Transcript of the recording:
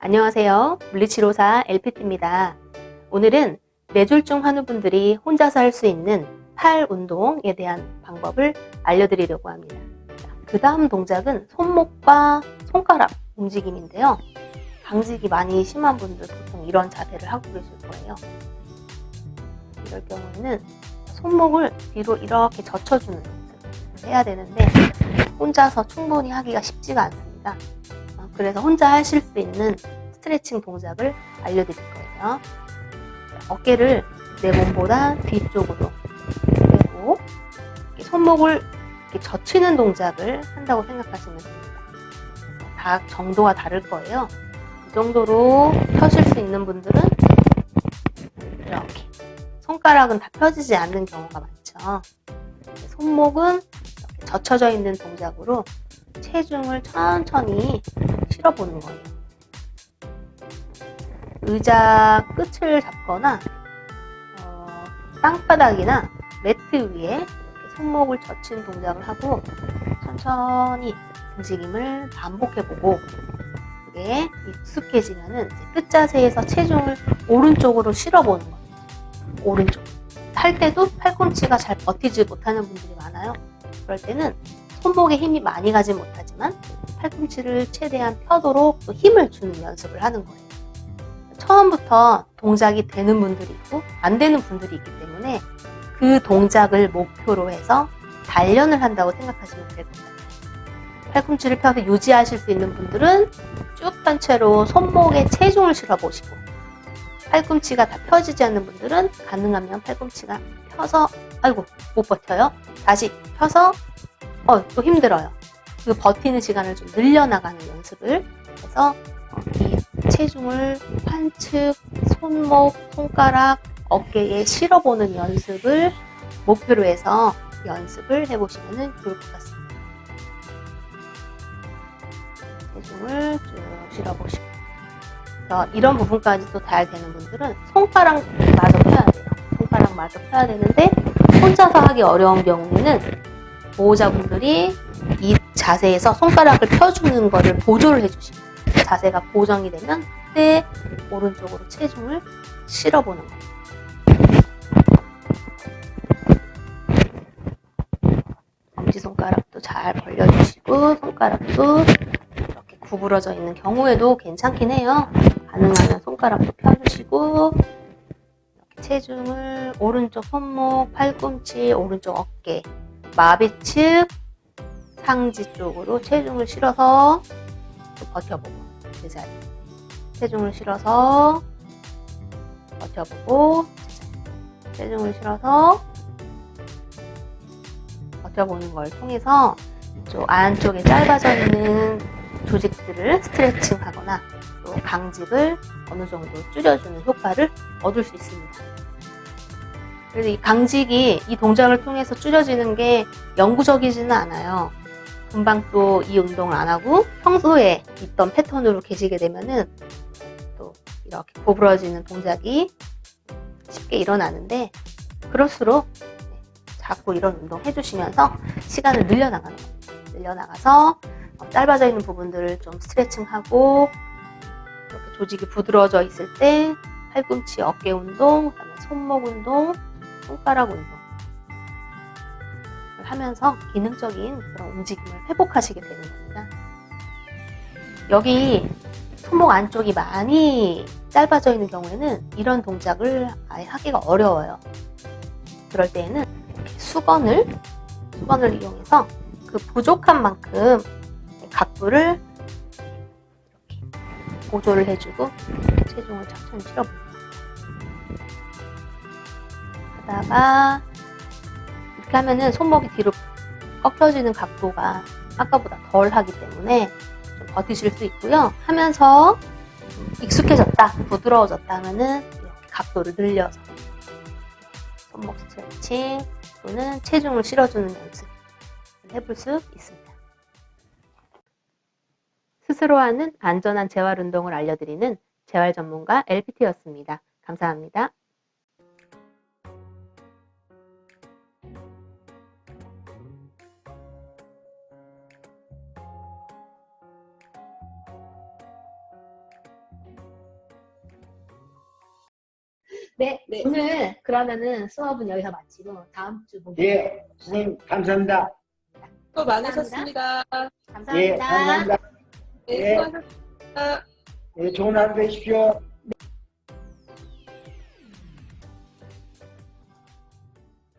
안녕하세요. 물리치료사 LPT입니다. 오늘은 뇌졸중 환우분들이 혼자서 할 수 있는 팔 운동에 대한 방법을 알려드리려고 합니다. 그 다음 동작은 손목과 손가락 움직임인데요. 강직이 많이 심한 분들 보통 이런 자세를 하고 계실 거예요. 이럴 경우에는 손목을 뒤로 이렇게 젖혀주는 연습을 해야 되는데 혼자서 충분히 하기가 쉽지가 않습니다. 어, 그래서 혼자 하실 수 있는 스트레칭 동작을 알려드릴 거예요. 어깨를 내 몸보다 뒤쪽으로 빼고 손목을 이렇게 젖히는 동작을 한다고 생각하시면 됩니다. 다 정도가 다를 거예요. 이 정도로 펴실 수 있는 분들은 이렇게 손가락은 다 펴지지 않는 경우가 많죠. 손목은 젖혀져 있는 동작으로 체중을 천천히 실어보는 거예요. 의자 끝을 잡거나 어, 땅바닥이나 매트 위에 손목을 젖힌 동작을 하고 천천히 움직임을 반복해보고 그게 익숙해지면은 끝 자세에서 체중을 오른쪽으로 실어보는 거예요. 오른쪽. 할 때도 팔꿈치가 잘 버티지 못하는 분들이 많아요. 그럴 때는 손목에 힘이 많이 가지 못하지만 팔꿈치를 최대한 펴도록 또 힘을 주는 연습을 하는 거예요. 처음부터 동작이 되는 분들이 있고 안 되는 분들이 있기 때문에 그 동작을 목표로 해서 단련을 한다고 생각하시면 될 것 같아요. 팔꿈치를 펴서 유지하실 수 있는 분들은 쭉편 채로 손목에 체중을 실어 보시고 팔꿈치가 다 펴지지 않는 분들은 가능하면 팔꿈치가 펴서 아이고 못 버텨요. 다시 펴서 어 또 힘들어요. 그 버티는 시간을 좀 늘려나가는 연습을 해서 어, 이 체중을 팔측, 손목, 손가락, 어깨에 실어보는 연습을 목표로 해서 연습을 해보시면 좋을 것 같습니다. 체중을 쭉 실어보시고 이런 부분까지도 잘 되는 분들은 손가락 마저 펴야 돼요. 손가락 마저 펴야 되는데 혼자서 하기 어려운 경우에는 보호자분들이 이 자세에서 손가락을 펴주는 거를 보조를 해주시고 자세가 고정이 되면 그때 오른쪽으로 체중을 실어보는 거예요. 엄지손가락도 잘 벌려주시고 손가락도 이렇게 구부러져 있는 경우에도 괜찮긴 해요. 가능하면 손가락도 펴주시고 체중을 오른쪽 손목, 팔꿈치, 오른쪽 어깨, 마비 측, 상지 쪽으로 체중을 실어서 또 버텨보고 제자리 체중을 실어서 버텨보고 제자리 체중을 실어서 버텨보는 걸 통해서 이쪽 안쪽에 짧아져 있는 조직들을 스트레칭하거나 또 강직을 어느 정도 줄여주는 효과를 얻을 수 있습니다. 그래서 이 강직이 이 동작을 통해서 줄여지는 게 영구적이지는 않아요. 금방 또 이 운동을 안 하고 평소에 있던 패턴으로 계시게 되면은 또 이렇게 구부러지는 동작이 쉽게 일어나는데 그럴수록 자꾸 이런 운동 해주시면서 시간을 늘려나가는 거예요. 늘려나가서 어, 짧아져 있는 부분들을 좀 스트레칭하고 이렇게 조직이 부드러워져 있을 때 팔꿈치 어깨 운동, 그다음에 손목 운동, 손가락 운동 하면서 기능적인 그런 움직임을 회복하시게 되는 겁니다. 여기 손목 안쪽이 많이 짧아져 있는 경우에는 이런 동작을 아예 하기가 어려워요. 그럴 때에는 수건을 수건을 이용해서 그 부족한 만큼 각도를 이렇게 보조를 해주고 체중을 천천히 실어봅니다. 하다가 이렇게 하면은 손목이 뒤로 꺾여지는 각도가 아까보다 덜 하기 때문에 좀 버티실 수 있고요. 하면서 익숙해졌다, 부드러워졌다 하면은 이렇게 각도를 늘려서 손목 스트레칭 또는 체중을 실어주는 연습을 해볼 수 있습니다. 스스로 하는 안전한 재활 운동을 알려드리는 재활 전문가 LPT였습니다. 감사합니다. 네, 네. 오늘 그러면은 수업은 여기서 마치고 다음 주 목요일 예, 선생님 감사합니다. 수고 많으셨습니다. 감사합니다. 예, 감사합니다. 네, 예. 수고하셨습니다. 예, 좋은 하루 되십시오.